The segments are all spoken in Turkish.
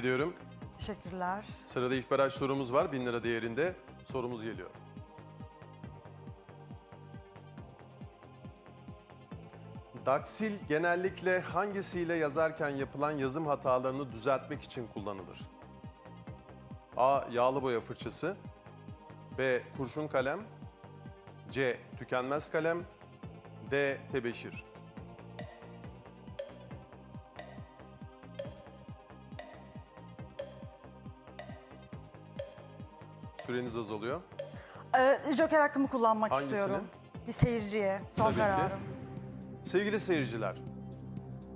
ediyorum. Teşekkürler. Sırada ilk baraj sorumuz var. 1000 lira değerinde. Sorumuz geliyor. Daksil genellikle hangisiyle yazarken yapılan yazım hatalarını düzeltmek için kullanılır? A. Yağlı boya fırçası B. Kurşun kalem C. Tükenmez kalem D. Tebeşir Süreniz azalıyor. Ee, Joker hakkımı kullanmak Hangisini? istiyorum. Bir seyirciye. Son Tabii ki. kararım. Sevgili seyirciler,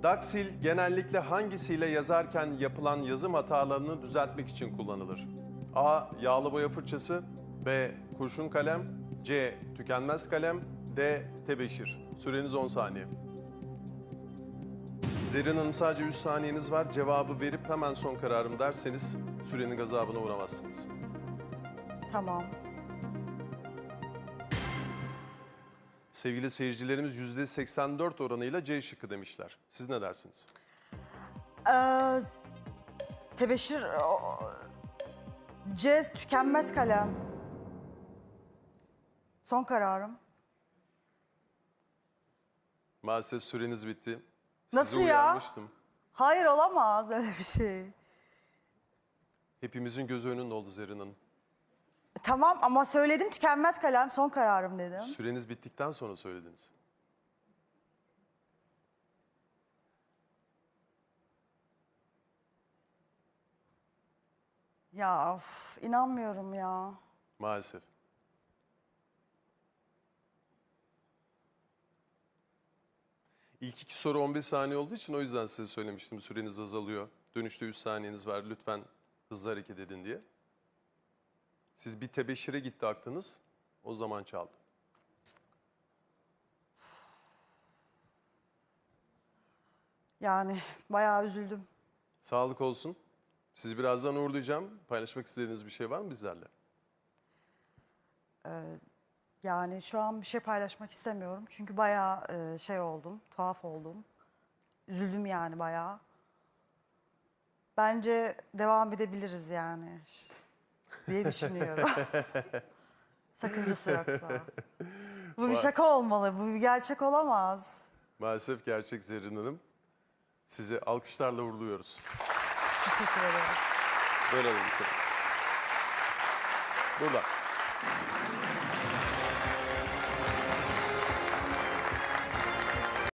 Daksil genellikle hangisiyle yazarken yapılan yazım hatalarını düzeltmek için kullanılır? A. Yağlı boya fırçası B. Kurşun kalem C. Tükenmez kalem D. Tebeşir Süreniz 10 saniye. Zerrin Hanım sadece 3 saniyeniz var. Cevabı verip hemen son kararım derseniz sürenin gazabına uğramazsınız. Tamam. Sevgili seyircilerimiz %84 oranıyla C şıkkı demişler. Siz ne dersiniz? Ee, tebeşir... o- C. Tükenmez kalem. Son kararım. Maalesef süreniz bitti. Nasıl Sizi ya? uyarmıştım. Hayır olamaz öyle bir şey. Hepimizin gözü önünde oldu Zerrin Hanım. Tamam ama söyledim tükenmez kalem son kararım dedim. Süreniz bittikten sonra söylediniz. Ya of, inanmıyorum ya. Maalesef. İlk iki soru 15 saniye olduğu için o yüzden size söylemiştim. Süreniz azalıyor. Dönüşte 3 saniyeniz var. Lütfen hızlı hareket edin diye. Siz bir tebeşire gitti aklınız. O zaman çaldı. Yani bayağı üzüldüm. Sağlık olsun. Sizi birazdan uğurlayacağım. Paylaşmak istediğiniz bir şey var mı bizlerle? Yani şu an bir şey paylaşmak istemiyorum. Çünkü bayağı e, şey oldum, tuhaf oldum. Üzüldüm yani bayağı. Bence devam edebiliriz yani diye düşünüyorum. Sakıncası yoksa. Bu bir şaka olmalı, bu bir gerçek olamaz. Maalesef gerçek Zerrin Hanım. Sizi alkışlarla uğurluyoruz. Teşekkür ederim. Böyle alalım. Burada.